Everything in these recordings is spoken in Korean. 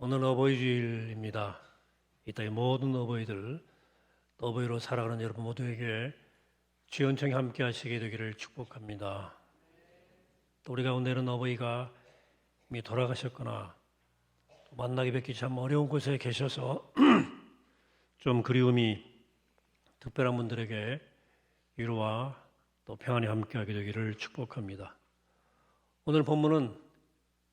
오늘 어버이 주일입니다. 이 땅의 모든 어버이들, 또 어버이로 살아가는 여러분 모두에게 주연청이 함께 하시게 되기를 축복합니다. 또 우리 가운데 있는 어버이가 이미 돌아가셨거나 또 만나기 뵙기 참 어려운 곳에 계셔서 좀 그리움이 특별한 분들에게 위로와 또 평안이 함께하게 되기를 축복합니다. 오늘 본문은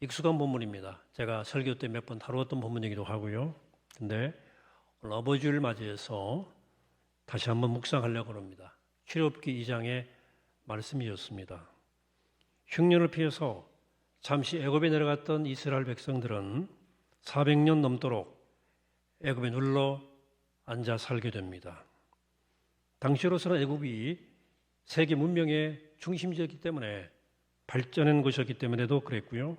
익숙한 본문입니다. 제가 설교 때 몇 번 다루었던 본문이기도 하고요. 근데 오늘 어버이주를 맞이해서 다시 한번 묵상하려고 합니다. 출애굽기 2장의 말씀이었습니다. 흉년을 피해서 잠시 애굽에 내려갔던 이스라엘 백성들은 400년 넘도록 애굽에 눌러 앉아 살게 됩니다. 당시로서는 애굽이 세계 문명의 중심지였기 때문에 발전한 곳이었기 때문에도 그랬고요.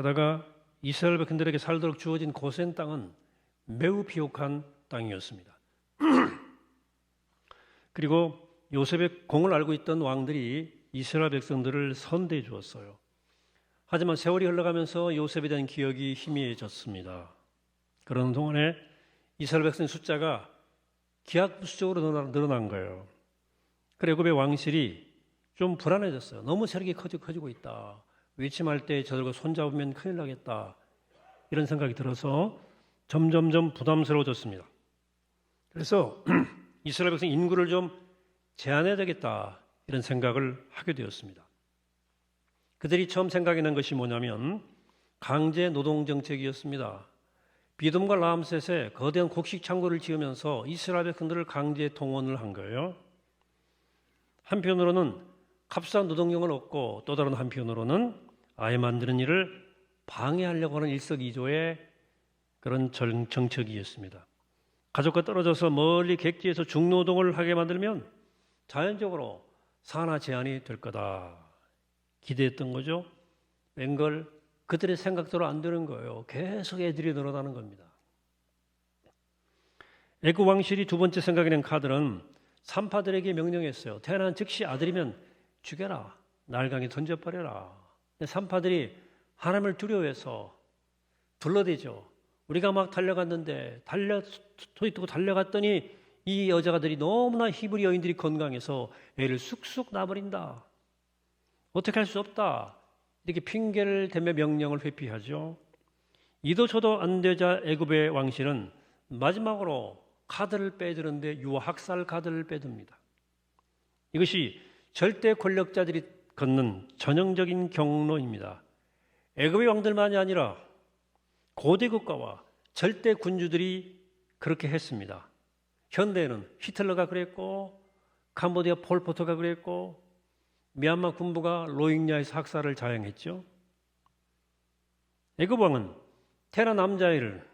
게다가 이스라엘 백성들에게 살도록 주어진 고센 땅은 매우 비옥한 땅이었습니다. 그리고 요셉의 공을 알고 있던 왕들이 이스라엘 백성들을 선대해 주었어요. 하지만 세월이 흘러가면서 요셉에 대한 기억이 희미해졌습니다. 그런 동안에 이스라엘 백성의 숫자가 기하급수적으로 늘어난 거예요. 그리고 애굽의 왕실이 좀 불안해졌어요. 너무 세력이 커지고 있다. 외침할 때 저들과 손잡으면 큰일 나겠다. 이런 생각이 들어서 점점점 부담스러워졌습니다. 그래서 이스라엘 백성 인구를 좀 제한해야 되겠다. 이런 생각을 하게 되었습니다. 그들이 처음 생각이 난 것이 뭐냐면 강제 노동 정책이었습니다. 비돔과 라암셋에 거대한 곡식 창고를 지으면서 이스라엘 백성들을 강제 동원을 한 거예요. 한편으로는 값싼 노동력을 얻고 또 다른 한편으로는 아예 만드는 일을 방해하려고 하는 일석이조의 그런 정책이었습니다. 가족과 떨어져서 멀리 객지에서 중노동을 하게 만들면 자연적으로 산화 제한이 될 거다 기대했던 거죠. 웬걸 그들의 생각대로 안 되는 거예요. 계속 애들이 늘어나는 겁니다. 애굽 왕실이 두 번째 생각이 낸 카드는 산파들에게 명령했어요. 태어난 즉시 아들이면 죽여라. 날강에 던져버려라. 산파들이 하나님을 두려워해서 둘러대죠. 우리가 막 달려갔는데 달려 소리 듣고 달려갔더니 이 여자가들이 너무나 히브리 여인들이 건강해서 애를 쑥쑥 낳아버린다. 어떻게 할 수 없다. 이렇게 핑계를 대며 명령을 회피하죠. 이도 저도 안 되자 애굽의 왕실은 마지막으로 카드를 빼드는데 유아 학살 카드를 빼듭니다. 이것이 절대 권력자들이 걷는 전형적인 경로입니다. 애굽의 왕들만이 아니라 고대 국가와 절대 군주들이 그렇게 했습니다. 현대에는 히틀러가 그랬고 캄보디아 폴포트가 그랬고 미얀마 군부가 로힝야에서 학살을 자행했죠. 애굽 왕은 테라 남자애를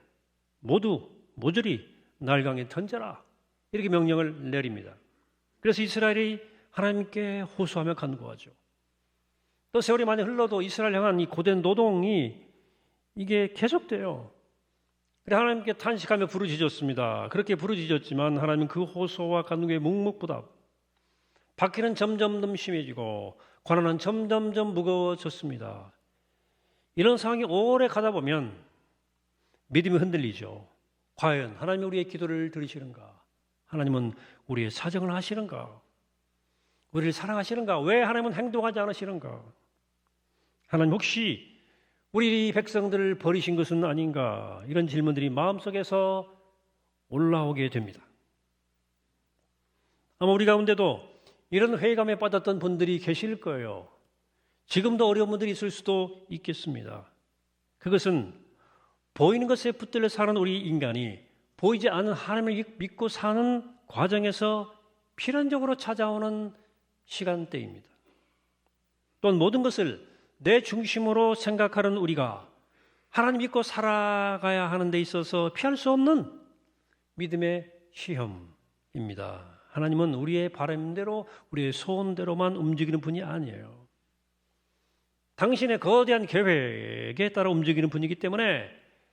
모두 모조리 날강에 던져라 이렇게 명령을 내립니다. 그래서 이스라엘이 하나님께 호소하며 간구하죠. 또 세월이 많이 흘러도 이스라엘 향한 이 고된 노동이 이게 계속돼요. 그래 하나님께 탄식하며 부르짖었습니다. 그렇게 부르짖었지만 하나님은 그 호소와 간구에 묵묵부답. 박해는 점점점 심해지고 고난은 점점점 무거워졌습니다. 이런 상황이 오래 가다 보면 믿음이 흔들리죠. 과연 하나님이 우리의 기도를 들으시는가? 하나님은 우리의 사정을 하시는가? 우리를 사랑하시는가? 왜 하나님은 행동하지 않으시는가? 하나님 혹시 우리 백성들을 버리신 것은 아닌가? 이런 질문들이 마음속에서 올라오게 됩니다. 아마 우리 가운데도 이런 회의감에 빠졌던 분들이 계실 거예요. 지금도 어려운 분들이 있을 수도 있겠습니다. 그것은 보이는 것에 붙들려 사는 우리 인간이 보이지 않는 하나님을 믿고 사는 과정에서 필연적으로 찾아오는 시간대입니다. 또한 모든 것을 내 중심으로 생각하는 우리가 하나님 믿고 살아가야 하는 데 있어서 피할 수 없는 믿음의 시험입니다. 하나님은 우리의 바람대로 우리의 소원대로만 움직이는 분이 아니에요. 당신의 거대한 계획에 따라 움직이는 분이기 때문에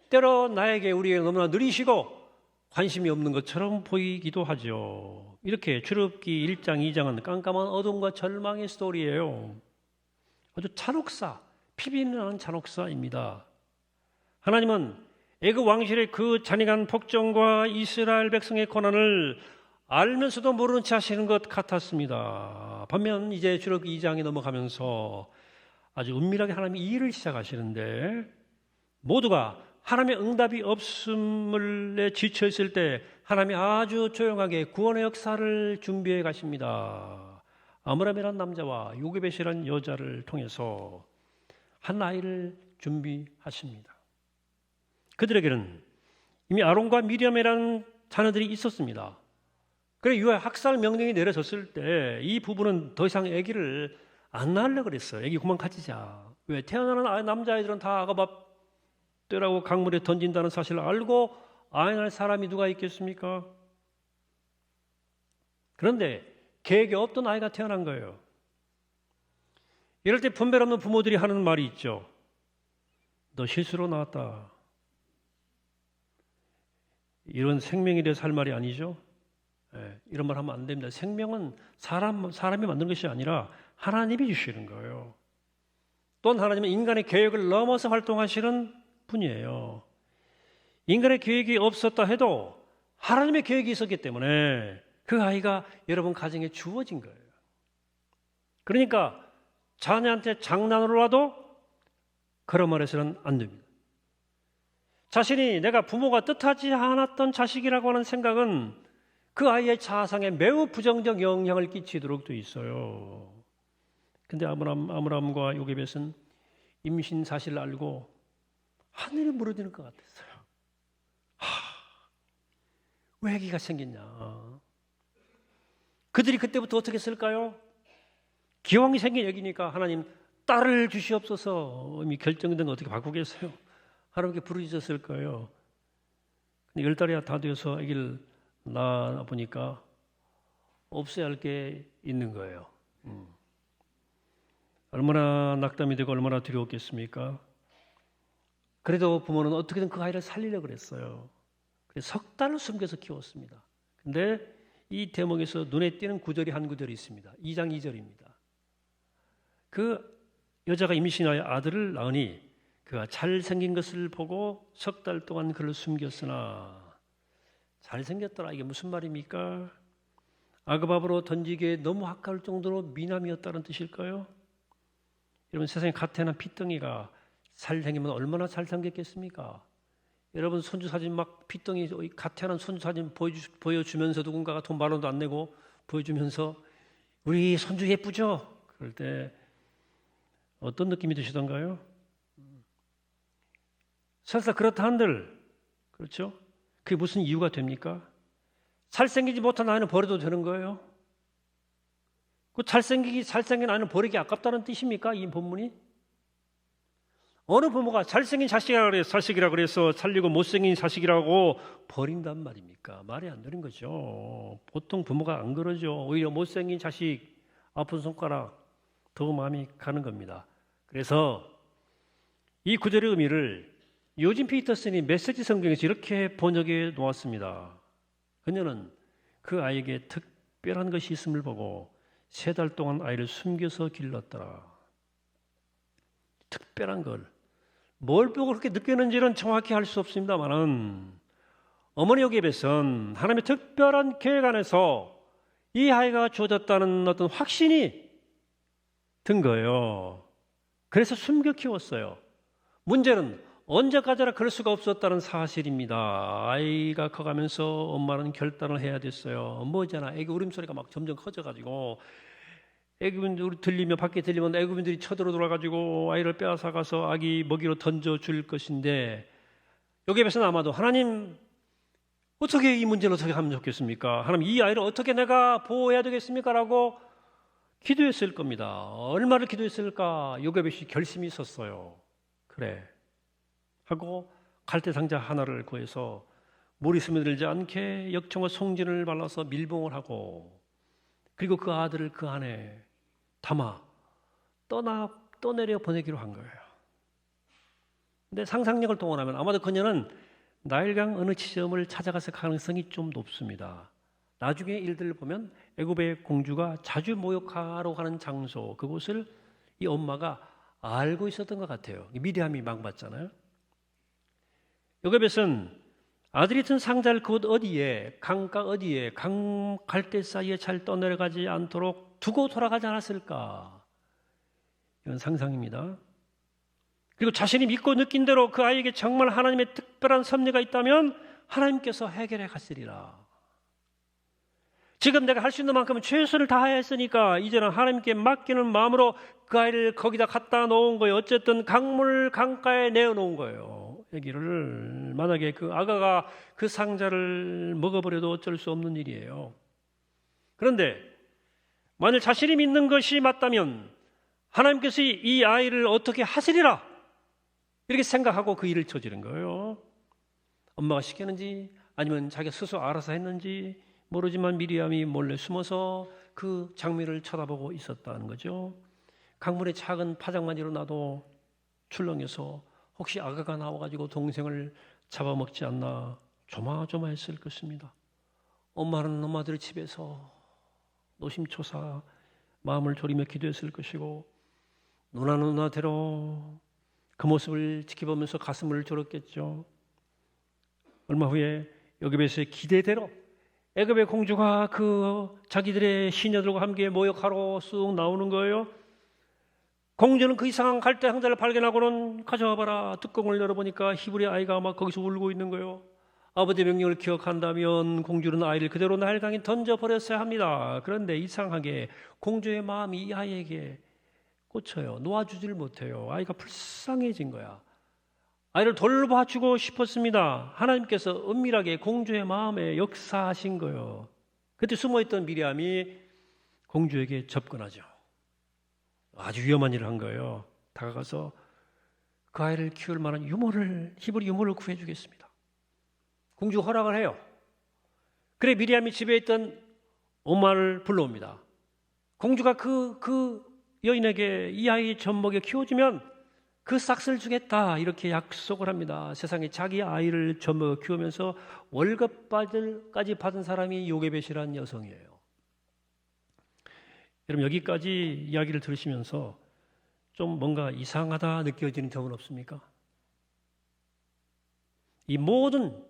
때로 나에게 우리에게 너무나 느리시고 관심이 없는 것처럼 보이기도 하죠. 이렇게 출애굽기 1장, 2장은 깜깜한 어둠과 절망의 스토리예요. 아주 잔혹사, 피비는 잔혹사입니다. 하나님은 애굽 왕실의 그 잔인한 폭정과 이스라엘 백성의 고난을 알면서도 모르는 채 하시는 것 같았습니다. 반면 이제 주력 2장에 넘어가면서 아주 은밀하게 하나님이 일을 시작하시는데 모두가 하나님의 응답이 없음을 지쳐 있을 때 하나님이 아주 조용하게 구원의 역사를 준비해 가십니다. 아므람이라는 남자와 요게벳이라는 여자를 통해서 한 아이를 준비하십니다. 그들에게는 이미 아론과 미리암이라는 자녀들이 있었습니다. 그래 유아 학살 명령이 내려졌을 때 이 부부는 더 이상 아기를 안 낳으려 그랬어요. 아기 그만 가지자. 왜 태어나는 아이, 남자아이들은 다 아가밥 떼라고 강물에 던진다는 사실을 알고 낳을 사람이 누가 있겠습니까? 그런데 계획이 없던 아이가 태어난 거예요. 이럴 때 분별 없는 부모들이 하는 말이 있죠. 너 실수로 나왔다. 이런 생명에 대해서 할 말이 아니죠. 예, 이런 말 하면 안 됩니다. 생명은 사람, 사람이 만든 것이 아니라 하나님이 주시는 거예요. 또한 하나님은 인간의 계획을 넘어서 활동하시는 분이에요. 인간의 계획이 없었다 해도 하나님의 계획이 있었기 때문에 그 아이가 여러분 가정에 주어진 거예요. 그러니까 자녀한테 장난으로라도 그런 말 해서는 안 됩니다. 자신이 내가 부모가 뜻하지 않았던 자식이라고 하는 생각은 그 아이의 자아상에 매우 부정적 영향을 끼치도록 돼 있어요. 근데 아브람, 아브람과 요게벳은 임신 사실을 알고 하늘에 무너지는 것 같았어요. 하, 왜 아기가 생겼냐? 그들이 그때부터 어떻게 했을까요? 기왕이 생긴 얘기니까 하나님 딸을 주시옵소서 이미 결정된 거 어떻게 바꾸겠어요? 하나님께 부르짖었을 거예요. 근데 열 달이 다 되어서 아기를 낳아 보니까 없어야 할 게 있는 거예요. 음. 얼마나 낙담이 되고 얼마나 두려웠겠습니까? 그래도 부모는 어떻게든 그 아이를 살리려고 그랬어요. 석 달을 숨겨서 키웠습니다. 근데 이 대목에서 눈에 띄는 구절이 한 구절이 있습니다. 2장 2절입니다. 그 여자가 임신하여 아들을 낳으니 그가 잘생긴 것을 보고 석 달 동안 그를 숨겼으나 잘생겼더라 이게 무슨 말입니까? 아그밥으로 던지기에 너무 아까울 정도로 미남이었다는 뜻일까요? 여러분 세상에 가태나 피덩이가 잘생기면 얼마나 잘 생겼겠습니까? 여러분 손주 사진 막 피덩이 가태난 손주 사진 보여주, 보여주면서 누군가가 돈 만 원도 안 내고 보여주면서 우리 손주 예쁘죠? 그럴 때 어떤 느낌이 드시던가요? 설사 그렇다 한들 그렇죠? 그게 무슨 이유가 됩니까? 잘생기지 못한 아이는 버려도 되는 거예요? 그 잘생기기 잘생긴 아이는 버리기 아깝다는 뜻입니까? 이 본문이? 어느 부모가 잘생긴 자식이라 그래서 자식이라 그래서 살리고 못생긴 자식이라고 버린단 말입니까? 말이 안 되는 거죠. 보통 부모가 안 그러죠. 오히려 못생긴 자식 아픈 손가락 더 마음이 가는 겁니다. 그래서 이 구절의 의미를 요진 피터슨이 메시지 성경에서 이렇게 번역해 놓았습니다. 그녀는 그 아이에게 특별한 것이 있음을 보고 세 달 동안 아이를 숨겨서 길렀더라. 특별한 걸. 뭘 보고 그렇게 느꼈는지는 정확히 알 수 없습니다만은 어머니 요게벳은 하나님의 특별한 계획 안에서 이 아이가 주어졌다는 어떤 확신이 든 거예요. 그래서 숨겨 키웠어요. 문제는 언제까지나 그럴 수가 없었다는 사실입니다. 아이가 커가면서 엄마는 결단을 해야 됐어요. 뭐잖아. 애기 울음소리가 막 점점 커져가지고 애기분들이 들리면 밖에 들리면 애기분들이 쳐들어 가지고 아이를 빼앗아 가서 아기 먹이로 던져 줄 것인데 여기에서는 아마도 하나님 어떻게 이 문제를 어떻게 하면 좋겠습니까? 하나님 이 아이를 어떻게 내가 보호해야 되겠습니까?라고 기도했을 겁니다. 얼마를 기도했을까? 요게벳이 결심이 있었어요. 그래. 하고 갈대 상자 하나를 구해서 물이 스며들지 않게 역청과 송진을 발라서 밀봉을 하고 그리고 그 아들을 그 안에 담아 떠나 떠내려 보내기로 한 거예요. 근데 상상력을 동원하면 아마도 그녀는 나일강 어느 지점을 찾아갔을 가능성이 좀 높습니다. 나중에 일들을 보면 애굽의 공주가 자주 모욕하러 가는 장소 그곳을 이 엄마가 알고 있었던 것 같아요. 미리암이 망봤잖아요. 요셉은 아들이 든 상자를 그곳 어디에 강가 어디에 강 갈대 사이에 잘 떠내려가지 않도록 두고 돌아가지 않았을까? 이런 상상입니다. 그리고 자신이 믿고 느낀 대로 그 아이에게 정말 하나님의 특별한 섭리가 있다면 하나님께서 해결해 갔으리라. 지금 내가 할 수 있는 만큼 최선을 다했으니까 이제는 하나님께 맡기는 마음으로 그 아이를 거기다 갖다 놓은 거예요. 어쨌든 강물 강가에 내어 놓은 거예요. 여기를 만약에 그 아가가 그 상자를 먹어버려도 어쩔 수 없는 일이에요. 그런데 만일 자신이 믿는 것이 맞다면 하나님께서 이 아이를 어떻게 하시리라 이렇게 생각하고 그 일을 저지른 거예요. 엄마가 시켰는지 아니면 자기가 스스로 알아서 했는지 모르지만 미리암이 몰래 숨어서 그 장면을 쳐다보고 있었다는 거죠. 강물에 작은 파장만 일어나도 출렁여서 혹시 아가가 나와가지고 동생을 잡아먹지 않나 조마조마했을 것입니다. 엄마는 엄마들 집에서 노심초사 마음을 졸이며 기도했을 것이고 누나는 누나대로 그 모습을 지켜보면서 가슴을 졸었겠죠. 얼마 후에 여급에서의 기대대로 애굽의 공주가 그 자기들의 시녀들과 함께 모욕하러 쑥 나오는 거예요. 공주는 그 이상한 갈대 상자를 발견하고는 가져와 봐라. 뚜껑을 열어보니까 히브리 아이가 막 거기서 울고 있는 거예요. 아버지 명령을 기억한다면 공주는 아이를 그대로 나일강에 던져버렸어야 합니다. 그런데 이상하게 공주의 마음이 이 아이에게 꽂혀요. 놓아주질 못해요. 아이가 불쌍해진 거야. 아이를 돌봐주고 싶었습니다. 하나님께서 은밀하게 공주의 마음에 역사하신 거예요. 그때 숨어있던 미리암이 공주에게 접근하죠. 아주 위험한 일을 한 거예요. 다가가서 그 아이를 키울 만한 유모를 히브리 유모를 구해 주겠습니다. 공주 허락을 해요. 그래 미리암이 집에 있던 오마를 불러옵니다. 공주가 그, 그 여인에게 이 아이 젖먹여 키워주면 그 싹을 주겠다 이렇게 약속을 합니다. 세상에 자기 아이를 젖먹여 키우면서 월급까지 받은 사람이 요게벳이라는 여성이에요. 여러분 여기까지 이야기를 들으시면서 좀 뭔가 이상하다 느껴지는 점은 없습니까? 이 모든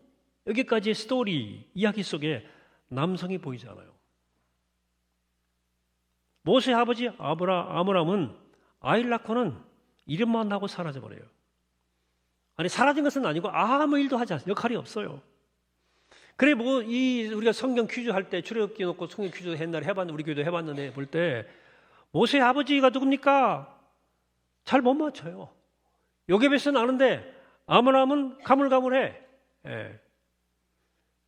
여기까지의 스토리 이야기 속에 남성이 보이잖아요. 모세 아버지 아브라 아브람은 아이를 낳고는 이름만 하고 사라져 버려요. 아니 사라진 것은 아니고 아무 일도 하지 않아요. 역할이 없어요. 그래 뭐 이 우리가 성경 퀴즈 할 때 출애굽기 놓고 성경 퀴즈 옛날에 해봤는데 우리 교도 해봤는데 볼 때 모세 아버지가 누굽니까? 잘 못 맞춰요. 요게벳은 아는데 아므람은 가물가물해. 예.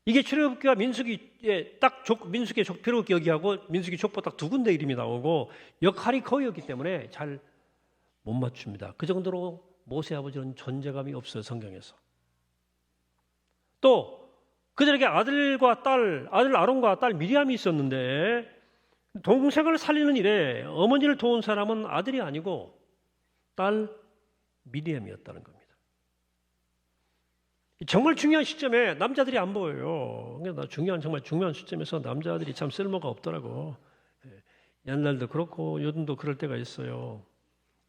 이게 출애굽기와 민수기 딱 족, 민수기 족표로 여기하고 민수기 족보 딱 두 군데 이름이 나오고 역할이 거의 없기 때문에 잘 못 맞춥니다. 그 정도로 모세 아버지는 존재감이 없어요 성경에서. 또 그들에게 아들과 딸, 아들 아론과 딸 미리암이 있었는데 동생을 살리는 일에 어머니를 도운 사람은 아들이 아니고 딸 미리암이었다는 겁니다. 정말 중요한 시점에 남자들이 안 보여요. 그러니까 중요한 정말 중요한 시점에서 남자들이 참 쓸모가 없더라고. 예, 옛날도 그렇고 요즘도 그럴 때가 있어요.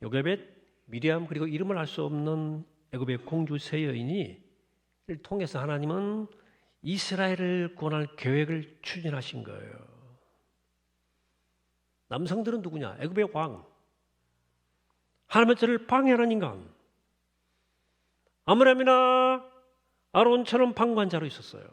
요게벳, 미리암 그리고 이름을 알 수 없는 애굽의 공주 세 여인이 를 통해서 하나님은 이스라엘을 구원할 계획을 추진하신 거예요. 남성들은 누구냐? 애굽의 왕. 하나님의 뜻을 방해하는 인간. 아므람이나 아론처럼 방관자로 있었어요.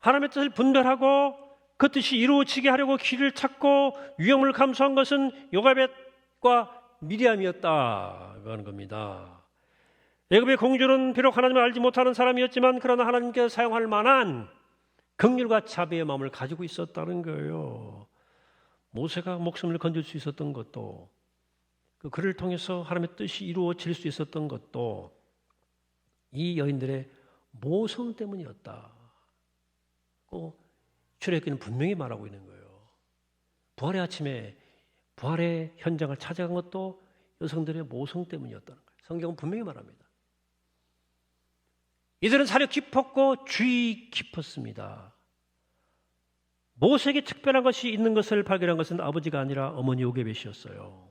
하나님의 뜻을 분별하고 그 뜻이 이루어지게 하려고 길을 찾고 위험을 감수한 것은 요가벳과 미리암이었다. 그러는 겁니다. 애굽의 공주는 비록 하나님을 알지 못하는 사람이었지만 그러나 하나님께서 사용할 만한 긍휼과 자비의 마음을 가지고 있었다는 거예요. 모세가 목숨을 건질 수 있었던 것도 그 그를 통해서 하나님의 뜻이 이루어질 수 있었던 것도 이 여인들의 모성 때문이었다. 고 출애굽기는 분명히 말하고 있는 거예요. 부활의 아침에 부활의 현장을 찾아간 것도 여성들의 모성 때문이었다는 거예요. 성경은 분명히 말합니다. 이들은 사려 깊었고 주의 깊었습니다. 모세에게 특별한 것이 있는 것을 발견한 것은 아버지가 아니라 어머니 요게벳이었어요.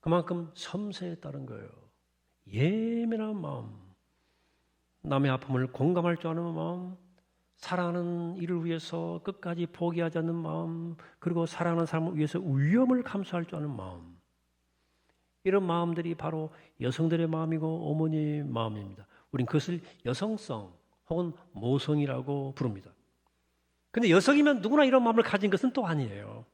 그만큼 섬세했다는 거예요. 예민한 마음. 남의 아픔을 공감할 줄 아는 마음, 사랑하는 이를 위해서 끝까지 포기하지 않는 마음, 그리고 사랑하는 사람을 위해서 위험을 감수할 줄 아는 마음. 이런 마음들이 바로 여성들의 마음이고 어머니의 마음입니다. 우린 그것을 여성성 혹은 모성이라고 부릅니다. 근데 여성이면 누구나 이런 마음을 가진 것은 또 아니에요.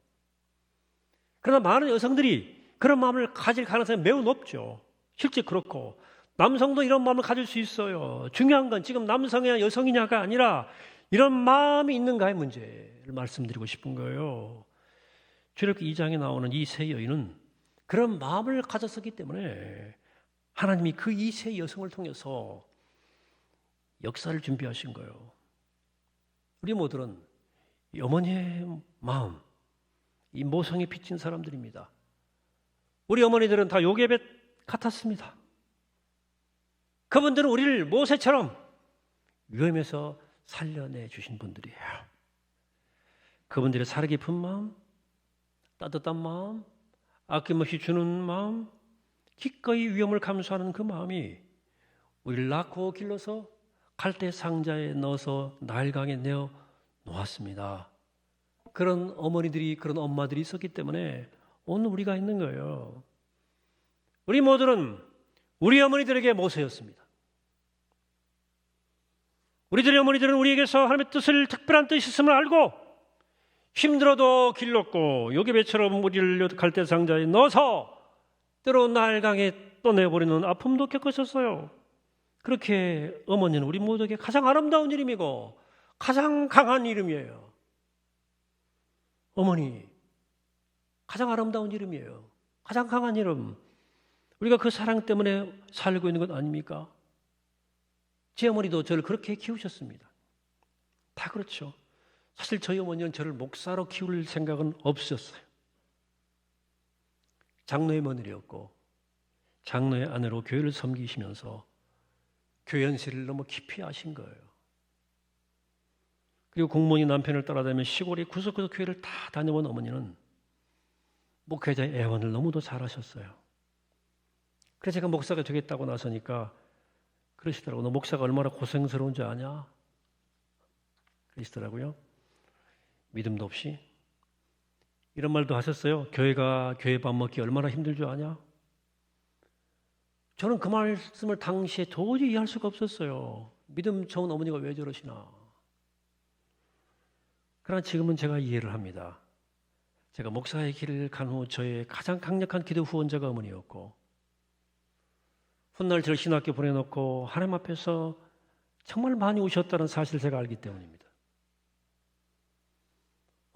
그러나 많은 여성들이 그런 마음을 가질 가능성이 매우 높죠. 실제 그렇고 남성도 이런 마음을 가질 수 있어요. 중요한 건 지금 남성이냐 여성이냐가 아니라 이런 마음이 있는가의 문제를 말씀드리고 싶은 거예요. 출애굽기 2장에 나오는 이 세 여인은 그런 마음을 가졌었기 때문에 하나님이 그 이 세 여성을 통해서 역사를 준비하신 거예요. 우리 모두는 이 어머니의 마음, 이 모성에 비친 사람들입니다. 우리 어머니들은 다 요괴벳 같았습니다. 그분들은 우리를 모세처럼 위험에서 살려내 주신 분들이에요. 그분들의 살아 깊은 마음, 따뜻한 마음, 아낌없이 주는 마음, 기꺼이 위험을 감수하는 그 마음이 우리를 낳고 길러서 갈대 상자에 넣어서 나일강에 내어 놓았습니다. 그런 어머니들이 그런 엄마들이 있었기 때문에 오늘 우리가 있는 거예요. 우리 모두는 우리 어머니들에게 모세였습니다. 우리들의 어머니들은 우리에게서 하나님의 뜻을 특별한 뜻이 있음을 알고 힘들어도 길렀고 요괴배처럼 우리를 갈대 상자에 넣어서 때로 날강에 떠내버리는 아픔도 겪으셨어요. 그렇게 어머니는 우리 모두에게 가장 아름다운 이름이고 가장 강한 이름이에요. 어머니, 가장 아름다운 이름이에요. 가장 강한 이름. 우리가 그 사랑 때문에 살고 있는 것 아닙니까? 제 어머니도 저를 그렇게 키우셨습니다. 다 그렇죠. 사실 저희 어머니는 저를 목사로 키울 생각은 없었어요. 장로의 며느리였고 장로의 아내로 교회를 섬기시면서 연세를 너무 깊이 하신 거예요. 그리고 공무원이 남편을 따라다니며 시골에 구석구석 교회를 다 다녀본 어머니는 목회자의 애원을 너무도 잘하셨어요. 그래서 제가 목사가 되겠다고 나서니까 그러시더라고. 너 목사가 얼마나 고생스러운 줄 아냐? 그러시더라고요. 믿음도 없이. 이런 말도 하셨어요. 교회가 교회 밥 먹기 얼마나 힘들 줄 아냐? 저는 그 말씀을 당시에 도저히 이해할 수가 없었어요. 믿음 좋은 어머니가 왜 저러시나. 그러나 지금은 제가 이해를 합니다. 제가 목사의 길을 간 후 저의 가장 강력한 기도 후원자가 어머니였고, 훗날 저를 신학교 보내놓고 하나님 앞에서 정말 많이 우셨다는 사실을 제가 알기 때문입니다.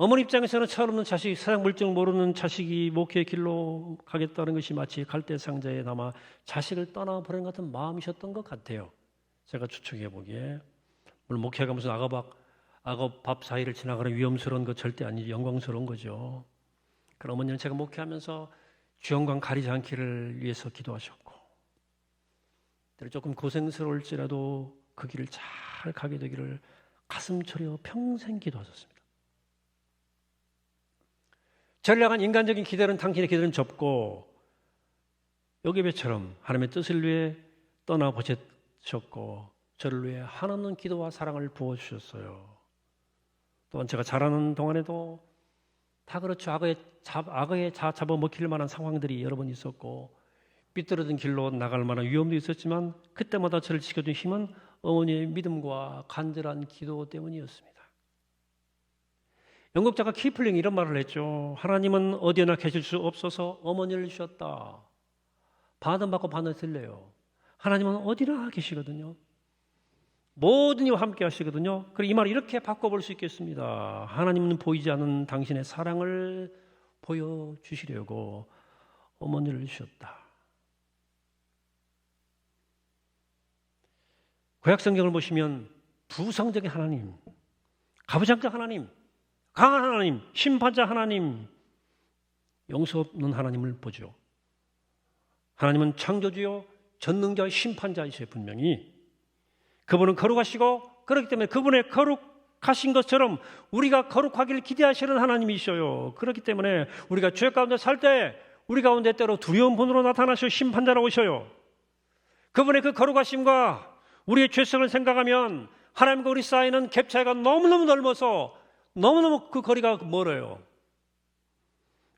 어머니 입장에서는 철없는 자식, 사랑 물정 모르는 자식이 목회의 길로 가겠다는 것이 마치 갈대 상자에 남아 자식을 떠나보내는 같은 마음이셨던 것 같아요. 제가 추측해 보기에. 물론 목회가 무슨 악어밥, 악어밥 사이를 지나가는 위험스러운 것 절대 아니지 영광스러운 거죠. 그럼 어머니는 제가 목회하면서 주영광 가리지 않기를 위해서 기도하셨고 조금 고생스러울지라도 그 길을 잘 가게 되기를 가슴 처려 평생 기도하셨습니다. 향한 인간적인 기대는 당신의 기대는 접고 요괴배처럼 하나님의 뜻을 위해 떠나 보셨고 저를 위해 한없는 기도와 사랑을 부어 주셨어요. 또한 제가 자라는 동안에도 다 그렇죠. 악어에, 잡, 악어에 자, 잡아먹힐 만한 상황들이 여러 번 있었고 삐뚤어진 길로 나갈 만한 위험도 있었지만 그때마다 저를 지켜준 힘은 어머니의 믿음과 간절한 기도 때문이었습니다. 영국 작가 키플링이 이런 말을 했죠. 하나님은 어디에나 계실 수 없어서 어머니를 주셨다. 반은 받고 반은 들려요. 하나님은 어디나 계시거든요. 모든 이와 함께 하시거든요. 그리고 이 말을 이렇게 바꿔볼 수 있겠습니다. 하나님은 보이지 않는 당신의 사랑을 보여주시려고 어머니를 주셨다. 구약 성경을 보시면 부성적인 하나님, 가부장적 하나님, 강한 하나님, 심판자 하나님, 용서 없는 하나님을 보죠. 하나님은 창조주요 전능자 심판자이세요 분명히. 그분은 거룩하시고 그렇기 때문에 그분의 거룩하신 것처럼 우리가 거룩하기를 기대하시는 하나님이셔요. 그렇기 때문에 우리가 죄 가운데 살 때 우리 가운데 때로 두려운 분으로 나타나셔 심판자로 오셔요. 그분의 그 거룩하심과 우리의 죄성을 생각하면 하나님과 우리 사이는 갭 차이가 너무너무 넓어서 너무너무 그 거리가 멀어요.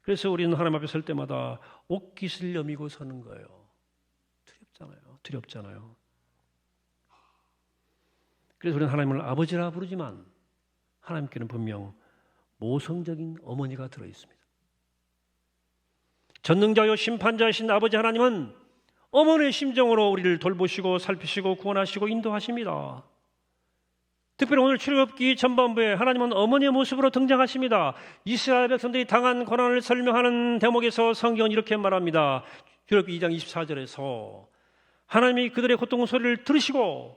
그래서 우리는 하나님 앞에 설 때마다 옷깃을 여미고 서는 거예요. 두렵잖아요. 두렵잖아요. 그래서 우리는 하나님을 아버지라 부르지만 하나님께는 분명 모성적인 어머니가 들어 있습니다. 전능자요 심판자이신 아버지 하나님은 어머니의 심정으로 우리를 돌보시고 살피시고 구원하시고 인도하십니다. 특별히 오늘 출애굽기 전반부에 하나님은 어머니의 모습으로 등장하십니다. 이스라엘 백성들이 당한 고난을 설명하는 대목에서 성경은 이렇게 말합니다. 출애굽기 2장 24절에서 하나님이 그들의 고통 소리를 들으시고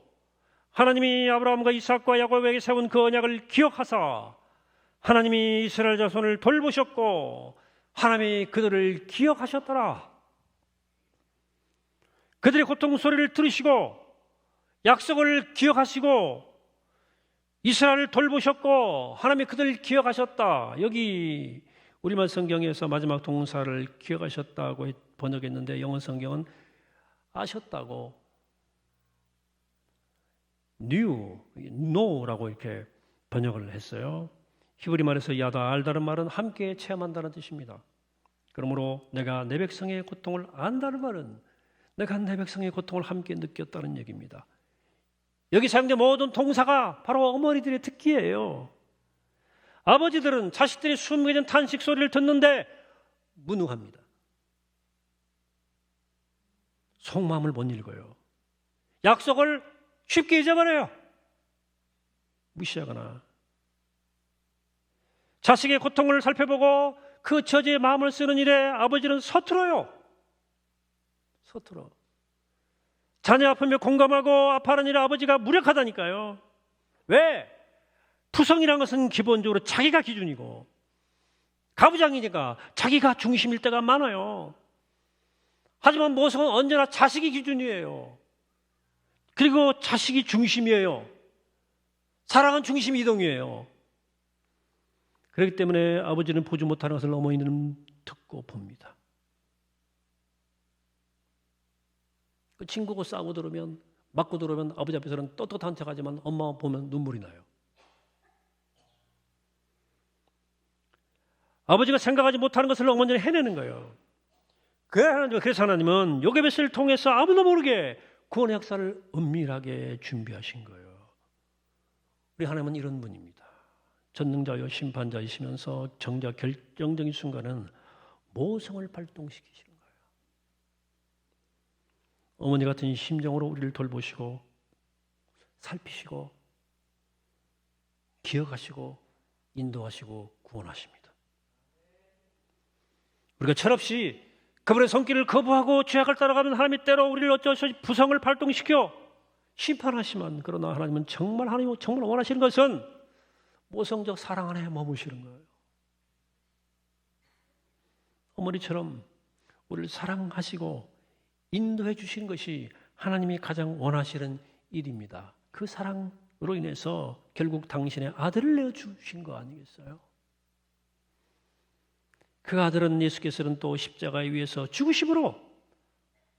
하나님이 아브라함과 이삭과 야곱에게 세운 그 언약을 기억하사 하나님이 이스라엘 자손을 돌보셨고 하나님이 그들을 기억하셨더라. 그들의 고통 소리를 들으시고 약속을 기억하시고 이스라엘을 돌보셨고 하나님이 그들을 기억하셨다. 여기 우리말 성경에서 마지막 동사를 기억하셨다고 번역했는데 영어 성경은 아셨다고 knew, know라고 이렇게 번역을 했어요. 히브리 말에서 야다 알다는 말은 함께 체험한다는 뜻입니다. 그러므로 내가 내 백성의 고통을 안다는 말은 내가 내 백성의 고통을 함께 느꼈다는 얘기입니다. 여기 사용된 모든 동사가 바로 어머니들의 특기예요. 아버지들은 자식들이 숨겨진 탄식 소리를 듣는데 무능합니다. 속마음을 못 읽어요. 약속을 쉽게 잊어버려요. 무시하거나. 자식의 고통을 살펴보고 그 처지의 마음을 쓰는 일에 아버지는 서툴어요. 서툴어. 자녀 아프며 공감하고 아파하는 일에 아버지가 무력하다니까요. 왜? 투성이란 것은 기본적으로 자기가 기준이고 가부장이니까 자기가 중심일 때가 많아요. 하지만 모성은 언제나 자식이 기준이에요. 그리고 자식이 중심이에요. 사랑은 중심 이동이에요. 그렇기 때문에 아버지는 보지 못하는 것을 어머니는 듣고 봅니다. 그 친구고 싸우고 들으면 맞고 들으면 아버지 앞에서는 떳떳한 척하지만 엄마 보면 눈물이 나요. 아버지가 생각하지 못하는 것을 어머니는 해내는 거예요. 그래서 하나님은 요괴벳을 통해서 아무도 모르게 구원의 역사를 은밀하게 준비하신 거예요. 우리 하나님은 이런 분입니다. 전능자요 심판자이시면서 정작 결정적인 순간은 모성을 발동시키시는 거예요. 어머니 같은 심정으로 우리를 돌보시고 살피시고 기억하시고 인도하시고 구원하십니다. 우리가 철없이 그분의 손길을 거부하고 죄악을 따라가면 하나님이 때로 우리를 어쩌서 부성을 발동시켜 심판하시면 그러나 하나님은 정말 하나님 정말 원하시는 것은 모성적 사랑 안에 머무시는 거예요. 어머니처럼 우리를 사랑하시고 인도해 주시는 것이 하나님이 가장 원하시는 일입니다. 그 사랑으로 인해서 결국 당신의 아들을 내어 주신 거 아니겠어요? 그 아들은 예수께서는 또 십자가에 위해서 죽으심으로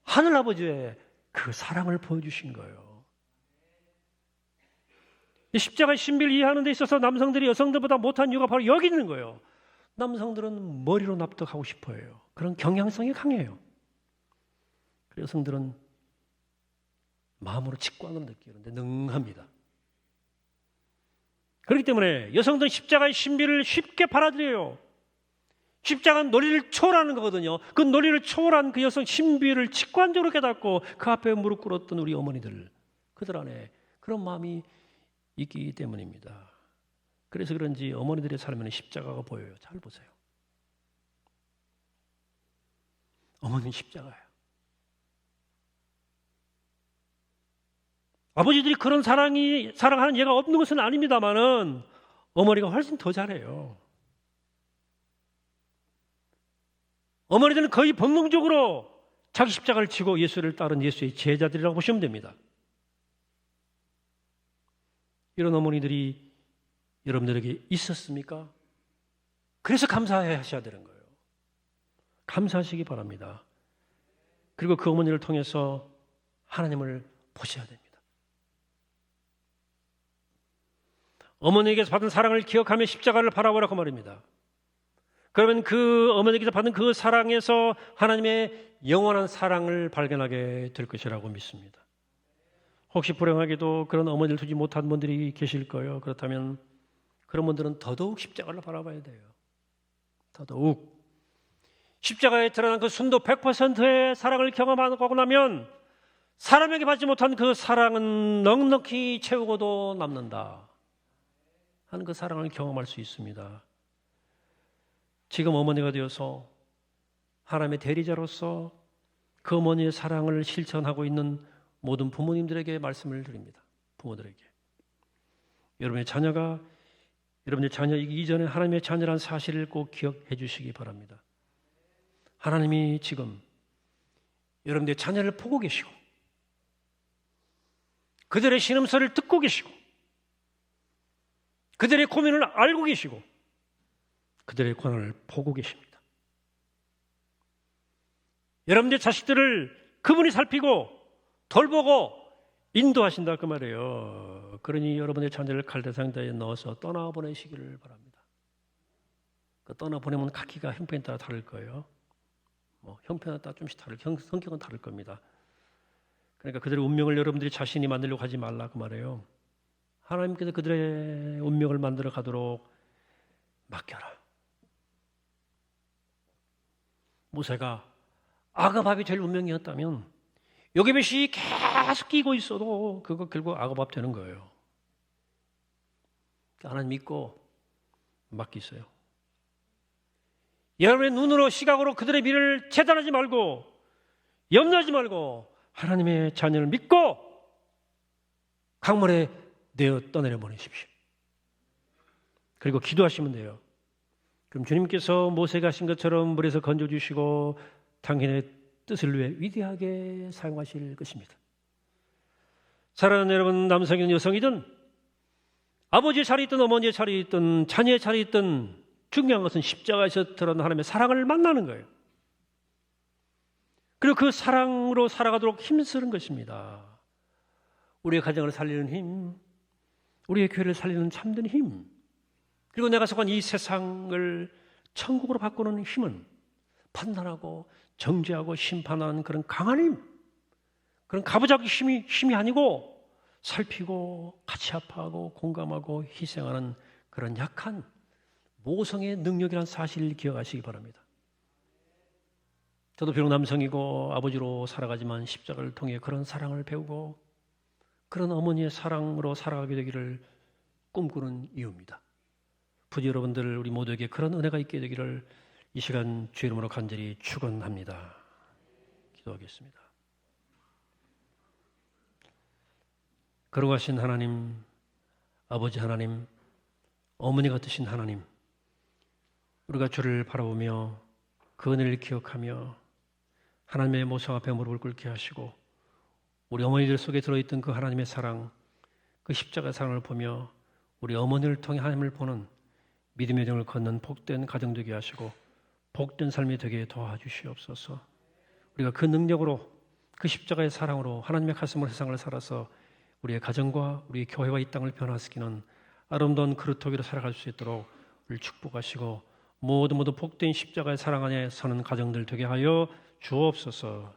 하늘 아버지의 그 사랑을 보여주신 거예요. 십자가의 신비를 이해하는 데 있어서 남성들이 여성들보다 못한 이유가 바로 여기 있는 거예요. 남성들은 머리로 납득하고 싶어 해요. 그런 경향성이 강해요. 여성들은 마음으로 직관으로 느끼는데 능합니다. 그렇기 때문에 여성들은 십자가의 신비를 쉽게 받아들여요. 십자가는 논리를 초월하는 거거든요. 그 논리를 초월한 그 여성 신비를 직관적으로 깨닫고 그 앞에 무릎 꿇었던 우리 어머니들 그들 안에 그런 마음이 있기 때문입니다. 그래서 그런지 어머니들의 삶에는 십자가가 보여요. 잘 보세요. 어머니는 십자가예요. 아버지들이 그런 사랑이 사랑하는 예가 없는 것은 아닙니다만은 어머니가 훨씬 더 잘해요. 어머니들은 거의 본능적으로 자기 십자가를 지고 예수를 따른 예수의 제자들이라고 보시면 됩니다. 이런 어머니들이 여러분들에게 있었습니까? 그래서 감사하셔야 되는 거예요. 감사하시기 바랍니다. 그리고 그 어머니를 통해서 하나님을 보셔야 됩니다. 어머니에게서 받은 사랑을 기억하며 십자가를 바라보라고 말입니다. 그러면 그 어머니에게서 받은 그 사랑에서 하나님의 영원한 사랑을 발견하게 될 것이라고 믿습니다. 혹시 불행하게도 그런 어머니를 두지 못한 분들이 계실 거예요. 그렇다면 그런 분들은 더더욱 십자가를 바라봐야 돼요. 더더욱 십자가에 드러난 그 순도 100%의 사랑을 경험하고 나면 사람에게 받지 못한 그 사랑은 넉넉히 채우고도 남는다 하는 그 사랑을 경험할 수 있습니다. 지금 어머니가 되어서 하나님의 대리자로서 그 어머니의 사랑을 실천하고 있는 모든 부모님들에게 말씀을 드립니다. 부모들에게. 여러분의 자녀가 여러분의 자녀이기 이전에 하나님의 자녀란 사실을 꼭 기억해 주시기 바랍니다. 하나님이 지금 여러분의 자녀를 보고 계시고 그들의 신음소리를 듣고 계시고 그들의 고민을 알고 계시고 그들의 고난을 보고 계십니다. 여러분의 자식들을 그분이 살피고 돌보고 인도하신다 그 말이에요. 그러니 여러분의 자녀를 칼대상자에 넣어서 떠나보내시기를 바랍니다. 그 떠나보내면 각기가 형편에 따라 다를 거예요. 뭐 형편에 따라 좀씩 다를 형, 성격은 다를 겁니다. 그러니까 그들의 운명을 여러분들이 자신이 만들려고 하지 말라 그 말이에요. 하나님께서 그들의 운명을 만들어 가도록 맡겨라. 모세가 아가밥이 될 운명이었다면 요괴벳이 계속 끼고 있어도 그거 결국 아가밥 되는 거예요. 하나님 믿고 맡기세요. 여러분의 눈으로 시각으로 그들의 미래를 재단하지 말고 염려하지 말고 하나님의 자녀를 믿고 강물에 내어 떠내려 보내십시오. 그리고 기도하시면 돼요. 그럼 주님께서 모세가 하신 것처럼 물에서 건져 주시고 당신의 뜻을 위해 위대하게 사용하실 것입니다. 사랑하는 여러분, 남성이든 여성이든 아버지의 자리에 있든 어머니의 자리에 있든 자녀의 자리에 있든 중요한 것은 십자가에서 드러난 하나님의 사랑을 만나는 거예요. 그리고 그 사랑으로 살아가도록 힘쓰는 것입니다. 우리의 가정을 살리는 힘, 우리의 교회를 살리는 참된 힘, 그리고 내가 속한 이 세상을 천국으로 바꾸는 힘은 판단하고 정죄하고 심판하는 그런 강한 힘, 그런 가부장의 힘이, 힘이 아니고 살피고 같이 아파하고 공감하고 희생하는 그런 약한 모성의 능력이라는 사실을 기억하시기 바랍니다. 저도 비록 남성이고 아버지로 살아가지만 십자가를 통해 그런 사랑을 배우고 그런 어머니의 사랑으로 살아가게 되기를 꿈꾸는 이유입니다. 부디 여러분들 우리 모두에게 그런 은혜가 있게 되기를 이 시간 주 이름으로 간절히 축원합니다. 기도하겠습니다. 거룩하신 하나님, 아버지 하나님, 어머니 같으신 하나님, 우리가 주를 바라보며 그 은혜를 기억하며 하나님의 모성 앞에 무릎을 꿇게 하시고 우리 어머니들 속에 들어있던 그 하나님의 사랑, 그 십자가 사랑을 보며 우리 어머니를 통해 하나님을 보는 믿음의 등을 걷는 복된 가정 되게 하시고 복된 삶이 되게 도와주시옵소서. 우리가 그 능력으로 그 십자가의 사랑으로 하나님의 가슴으로 세상을 살아서 우리의 가정과 우리 교회와 이 땅을 변화시키는 아름다운 그루터기로 살아갈 수 있도록 우리 축복하시고 모두 모두 복된 십자가의 사랑 안에 서는 가정들 되게 하여 주옵소서.